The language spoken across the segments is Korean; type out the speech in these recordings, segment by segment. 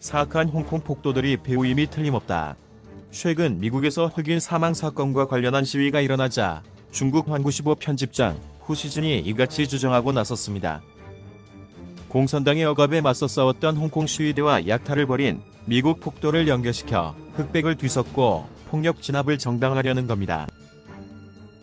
사악한 홍콩 폭도들이 배후임이 틀림없다. 최근 미국에서 흑인 사망 사건과 관련한 시위가 일어나자 중국 환구15 편집장 후시진이 이같이 주장하고 나섰습니다. 공산당의 억압에 맞서 싸웠던 홍콩 시위대와 약탈을 벌인 미국 폭도를 연결시켜 흑백을 뒤섞고 폭력 진압을 정당화하려는 겁니다.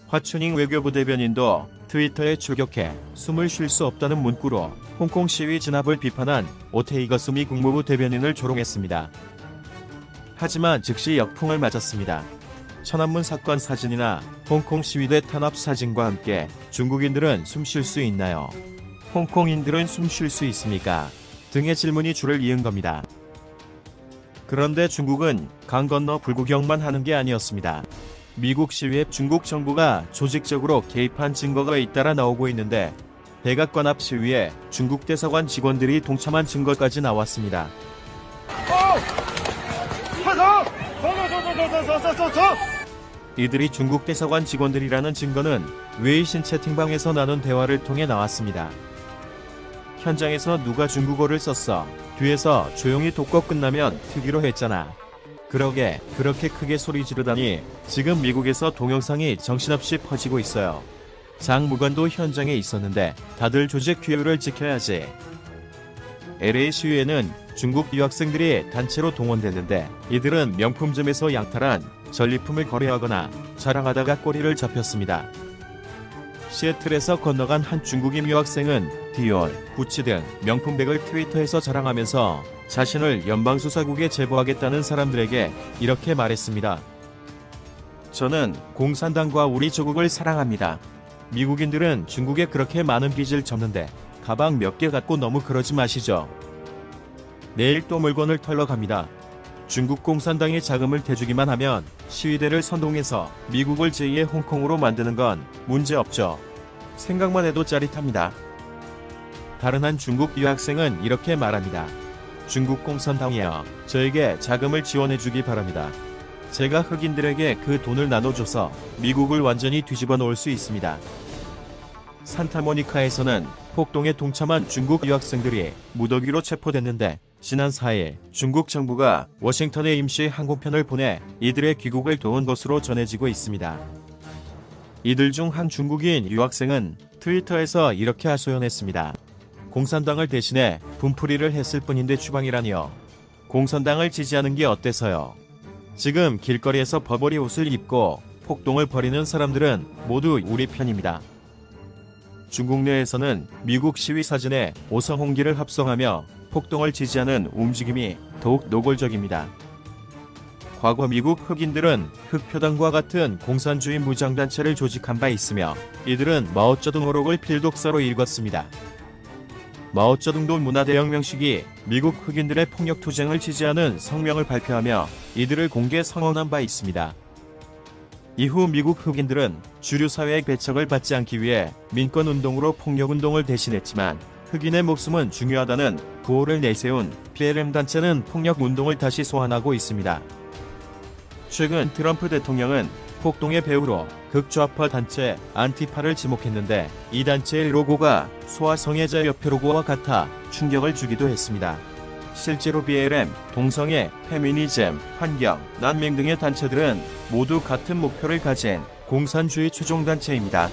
화춘잉 외교부 대변인도 트위터에 출격해 숨을 쉴 수 없다는 문구로 홍콩 시위 진압을 비판한 오테이거 스미 국무부 대변인을 조롱했습니다. 하지만 즉시 역풍을 맞았습니다. 천안문 사건 사진이나 홍콩 시위대 탄압 사진과 함께 중국인들은 숨 쉴 수 있나요? 홍콩인들은 숨 쉴 수 있습니까? 등의 질문이 줄을 이은 겁니다. 그런데 중국은 강 건너 불구경만 하는 게 아니었습니다. 미국 시위에 중국 정부가 조직적으로 개입한 증거가 잇따라 나오고 있는데 백악관 앞 시위에 중국 대사관 직원들이 동참한 증거까지 나왔습니다. 이들이 중국 대사관 직원들이라는 증거는 외신 채팅방에서 나눈 대화를 통해 나왔습니다. 현장에서 누가 중국어를 썼어. 뒤에서 조용히 독거 끝나면 특이로 했잖아. 그러게 그렇게 크게 소리 지르다니 지금 미국에서 동영상이 정신없이 퍼지고 있어요. 장무관도 현장에 있었는데 다들 조직 규율을 지켜야지. LA 시위에는 중국 유학생들이 단체로 동원됐는데 이들은 명품점에서 양탈한 전리품을 거래하거나 자랑하다가 꼬리를 잡혔습니다. 시애틀에서 건너간 한 중국인 유학생은 디올, 구치 등 명품백을 트위터에서 자랑하면서 자신을 연방수사국에 제보하겠다는 사람들에게 이렇게 말했습니다. 저는 공산당과 우리 조국을 사랑합니다. 미국인들은 중국에 그렇게 많은 빚을 졌는데 가방 몇 개 갖고 너무 그러지 마시죠. 내일 또 물건을 털러 갑니다. 중국 공산당이 자금을 대주기만 하면 시위대를 선동해서 미국을 제2의 홍콩으로 만드는 건 문제없죠. 생각만 해도 짜릿합니다. 다른 한 중국 유학생은 이렇게 말합니다. 중국 공산당이여, 저에게 자금을 지원해주기 바랍니다. 제가 흑인들에게 그 돈을 나눠줘서 미국을 완전히 뒤집어 놓을 수 있습니다. 산타모니카에서는 폭동에 동참한 중국 유학생들이 무더기로 체포됐는데 지난 4일 중국 정부가 워싱턴에 임시 항공편을 보내 이들의 귀국을 도운 것으로 전해지고 있습니다. 이들 중 한 중국인 유학생은 트위터에서 이렇게 하소연했습니다. 공산당을 대신해 분풀이를 했을 뿐인데 추방이라니요. 공산당을 지지하는 게 어때서요? 지금 길거리에서 버버리 옷을 입고 폭동을 벌이는 사람들은 모두 우리 편입니다. 중국 내에서는 미국 시위 사진에 오성홍기를 합성하며 폭동을 지지하는 움직임이 더욱 노골적입니다. 과거 미국 흑인들은 흑표당과 같은 공산주의 무장단체를 조직한 바 있으며 이들은 마오쩌둥 어록을 필독사로 읽었습니다. 마오쩌둥도 문화대혁명 시기 미국 흑인들의 폭력투쟁을 지지하는 성명을 발표하며 이들을 공개 선언한 바 있습니다. 이후 미국 흑인들은 주류 사회의 배척을 받지 않기 위해 민권운동으로 폭력운동을 대신했지만 흑인의 목숨은 중요하다는 구호를 내세운 PLM 단체는 폭력운동을 다시 소환하고 있습니다. 최근 트럼프 대통령은 폭동의 배후로 극좌파 단체 안티파를 지목했는데 이 단체의 로고가 소아 성애자 협회 로고와 같아 충격을 주기도 했습니다. 실제로 BLM, 동성애, 페미니즘, 환경, 난민 등의 단체들은 모두 같은 목표를 가진 공산주의 추종단체입니다.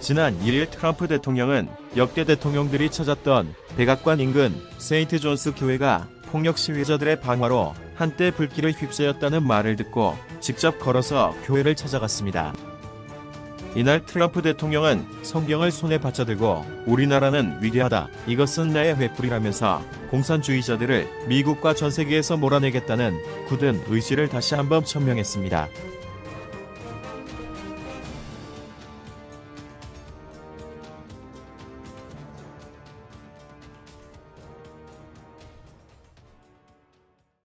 지난 1일 트럼프 대통령은 역대 대통령들이 찾았던 백악관 인근 세인트 존스 교회가 폭력 시위자들의 방화로 한때 불길을 휩싸였다는 말을 듣고 직접 걸어서 교회를 찾아갔습니다. 이날 트럼프 대통령은 성경을 손에 받쳐들고 우리나라는 위대하다. 이것은 나의 횃불이라면서 공산주의자들을 미국과 전 세계에서 몰아내겠다는 굳은 의지를 다시 한번 천명했습니다.